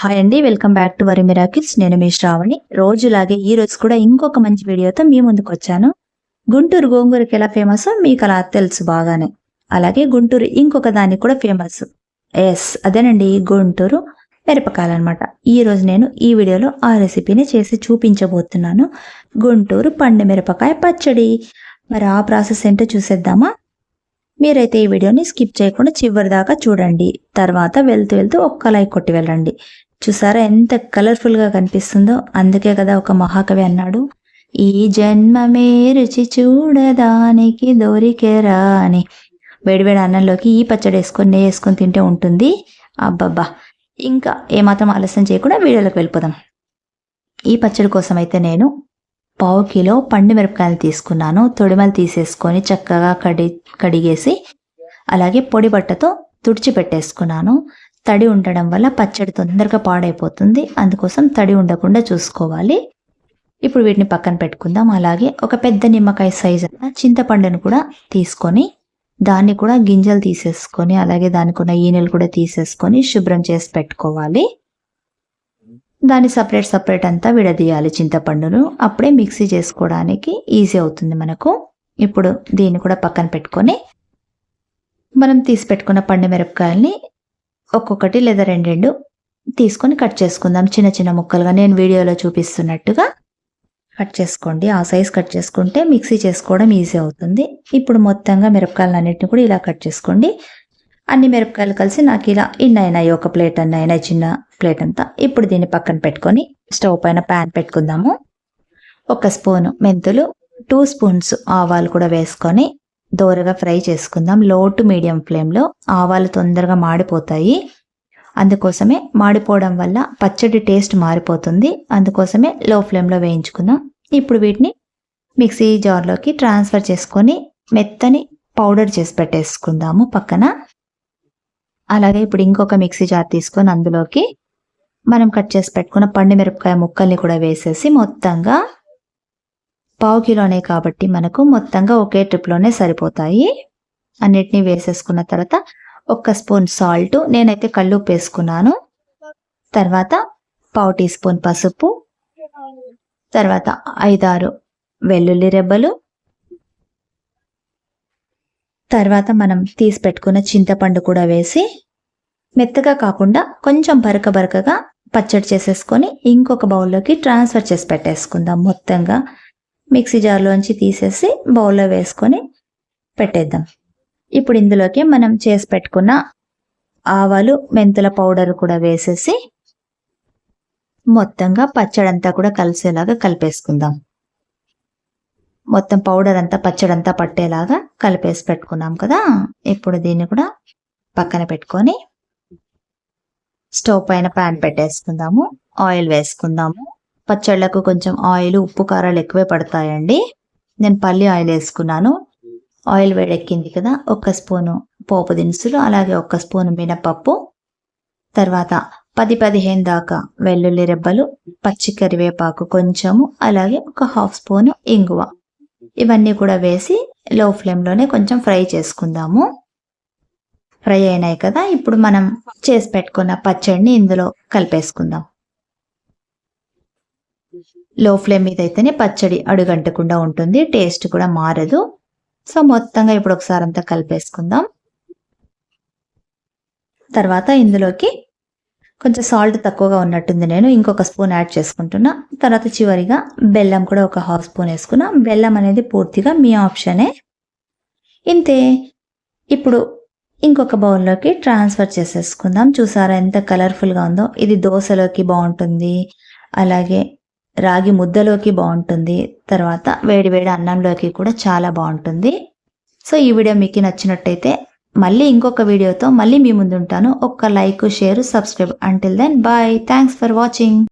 Hi అండి welcome back to వరి miracles నేను మీ శ్రావణి. రోజులాగే ఈ రోజు కూడా ఇంకొక మంచి వీడియోతో మీ ముందుకు వచ్చాను. గుంటూరు గోంగూరకి ఎలా ఫేమస్ మీకు అలా తెలుసు బాగానే. అలాగే గుంటూరు ఇంకొక దానికి కూడా ఫేమస్ ఎస్ అదేనండి గుంటూరు మిరపకాయలు అనమాట ఈ రోజు నేను ఈ వీడియోలో ఆ రెసిపీని చేసి చూపించబోతున్నాను. గుంటూరు పండు మిరపకాయ పచ్చడి. మరి ఆ ప్రాసెస్ ఏంటో చూసేద్దామా? మీరైతే ఈ వీడియోని స్కిప్ చేయకుండా చివరి దాకా చూడండి. తర్వాత వెళ్తూ వెళ్తూ ఒక్క లైక్ కొట్టి వెళ్ళండి. చూసారా ఎంత కలర్ఫుల్గా కనిపిస్తుందో? అందుకే కదా ఒక మహాకవి అన్నాడు ఈ జన్మమే రుచి చూడదానికి దొరికేరా అని వేడివేడి అన్నంలోకి ఈ పచ్చడి వేసుకొని నెయ్యి వేసుకొని తింటే ఉంటుంది. అబ్బబ్బా. ఇంకా ఏమాత్రం ఆలస్యం చేయకుండా వీడియోలోకి వెళ్ళిపోదాం. ఈ పచ్చడి కోసం అయితే నేను పావు కిలో పండు మిరపకాయలు తీసుకున్నాను. తొడిమలు తీసేసుకొని చక్కగా కడి కడిగేసి అలాగే పొడి బట్టతో తుడిచి పెట్టేసుకున్నాను. తడి ఉండడం వల్ల పచ్చడి తొందరగా పాడైపోతుంది. అందుకోసం తడి ఉండకుండా చూసుకోవాలి. ఇప్పుడు వీటిని పక్కన పెట్టుకుందాం. అలాగే ఒక పెద్ద నిమ్మకాయ సైజు చింతపండును కూడా తీసుకొని దాన్ని కూడా గింజలు తీసేసుకొని అలాగే దానికి ఉన్న ఈనెలు కూడా తీసేసుకొని శుభ్రం చేసి పెట్టుకోవాలి. దాన్ని సపరేట్ సపరేట్ అంతా విడదీయాలి చింతపండును. అప్పుడే మిక్సీ చేసుకోవడానికి ఈజీ అవుతుంది మనకు. ఇప్పుడు దీన్ని కూడా పక్కన పెట్టుకొని మనం తీసి పెట్టుకున్న పండు మిరపకాయల్ని ఒక్కొక్కటి లేదా రెండు రెండు తీసుకొని కట్ చేసుకుందాం. చిన్న చిన్న ముక్కలుగా నేను వీడియోలో చూపిస్తున్నట్టుగా కట్ చేసుకోండి. ఆ సైజ్ కట్ చేసుకుంటే మిక్సీ చేసుకోవడం ఈజీ అవుతుంది. ఇప్పుడు మొత్తంగా మిరపకాయలు అన్నిటిని కూడా ఇలా కట్ చేసుకోండి. అన్ని మిరపకాయలు కలిసి నాకు ఇలా ఇన్ని అయినాయి ఒక ప్లేట్ అన్న అయినాయి చిన్న ప్లేట్ అంతా. ఇప్పుడు దీన్ని పక్కన పెట్టుకొని స్టవ్ పైన ప్యాన్ పెట్టుకుందాము. ఒక స్పూను మెంతులు టూ స్పూన్స్ ఆవాలు కూడా వేసుకొని దోరగా ఫ్రై చేసుకుందాం. లో టు మీడియం ఫ్లేమ్లో ఆవాలు తొందరగా మాడిపోతాయి. అందుకోసమే మాడిపోవడం వల్ల పచ్చడి టేస్ట్ మారిపోతుంది. అందుకోసమే లో ఫ్లేమ్లో వేయించుకుందాం. ఇప్పుడు వీటిని మిక్సీ జార్లోకి ట్రాన్స్ఫర్ చేసుకొని మెత్తని పౌడర్ చేసి పెట్టేసుకుందాము పక్కన. అలాగే ఇప్పుడు ఇంకొక మిక్సీ జార్ తీసుకొని అందులోకి మనం కట్ చేసి పెట్టుకున్న పండు మిరపకాయ ముక్కల్ని కూడా వేసేసి మొత్తంగా పావు కిలోనే కాబట్టి మనకు మొత్తంగా ఒకే ట్రిప్లోనే సరిపోతాయి. అన్నిటినీ వేసేసుకున్న తర్వాత ఒక్క స్పూన్ సాల్ట్ నేనైతే కళ్ళు వేసుకున్నాను తర్వాత పావు టీ స్పూన్ పసుపు తర్వాత ఐదారు వెల్లుల్లి రెబ్బలు తర్వాత మనం తీసి పెట్టుకున్న చింతపండు కూడా వేసి మెత్తగా కాకుండా కొంచెం బరక బరకగా పచ్చడి చేసేసుకొని ఇంకొక బౌల్లోకి ట్రాన్స్ఫర్ చేసి పెట్టేసుకుందాం మొత్తంగా. మిక్సీ జార్లోంచి తీసేసి బౌల్లో వేసుకొని పెట్టేద్దాం. ఇప్పుడు ఇందులోకి మనం చేసి పెట్టుకున్న ఆవాలు మెంతుల పౌడర్ కూడా వేసేసి మొత్తంగా పచ్చడంతా కూడా కలిసేలాగా కలిపేసుకుందాం. మొత్తం పౌడర్ అంతా పచ్చడంతా పట్టేలాగా కలిపేసి పెట్టుకున్నాం కదా? ఇప్పుడు దీన్ని కూడా పక్కన పెట్టుకొని స్టవ్ పైన ప్యాన్ పెట్టేసుకుందాము ఆయిల్ వేసుకుందాము. పచ్చళ్ళకు కొంచెం ఆయిల్ ఉప్పు కారాలు ఎక్కువే పడతాయండి. నేను పల్లి ఆయిల్ వేసుకున్నాను. ఆయిల్ వేడెక్కింది కదా ఒక స్పూను పోపు దినుసులు అలాగే ఒక స్పూను మినపప్పు. తర్వాత పది పదిహేను దాకా వెల్లుల్లి రెబ్బలు పచ్చి కరివేపాకు కొంచెము అలాగే ఒక హాఫ్ స్పూను ఇంగువ. ఇవన్నీ కూడా వేసి లో ఫ్లేమ్లోనే కొంచెం ఫ్రై చేసుకుందాము. ఫ్రై అయినాయి కదా ఇప్పుడు మనం చేసి పెట్టుకున్న పచ్చడిని ఇందులో కలిపేసుకుందాం. లో ఫ్లేమ్ మీద అయితేనే పచ్చడి అడుగంటకుండా ఉంటుంది టేస్ట్ కూడా మారదు. సో మొత్తంగా ఇప్పుడు ఒకసారి అంతా కలిపేసుకుందాం. తర్వాత ఇందులోకి కొంచెం సాల్ట్ తక్కువగా ఉన్నట్టుంది నేను ఇంకొక స్పూన్ యాడ్ చేసుకుంటున్నా. తర్వాత చివరిగా బెల్లం కూడా ఒక హాఫ్ స్పూన్ వేసుకున్నా. బెల్లం అనేది పూర్తిగా మీ ఆప్షనే. ఇంతే. ఇప్పుడు ఇంకొక బౌల్లోకి ట్రాన్స్ఫర్ చేసేసుకుందాం. చూసారా ఎంత కలర్ఫుల్గా ఉందో. ఇది దోశలోకి బాగుంటుంది. అలాగే రాగి ముద్దలోకి బాగుంటుంది. తర్వాత వేడి వేడి అన్నంలోకి కూడా చాలా బాగుంటుంది. సో ఈ వీడియో మీకు నచ్చినట్టయితే మళ్ళీ ఇంకొక వీడియోతో మళ్ళీ మీ ముందుంటాను. ఒక్క like share subscribe. Until then bye thanks for watching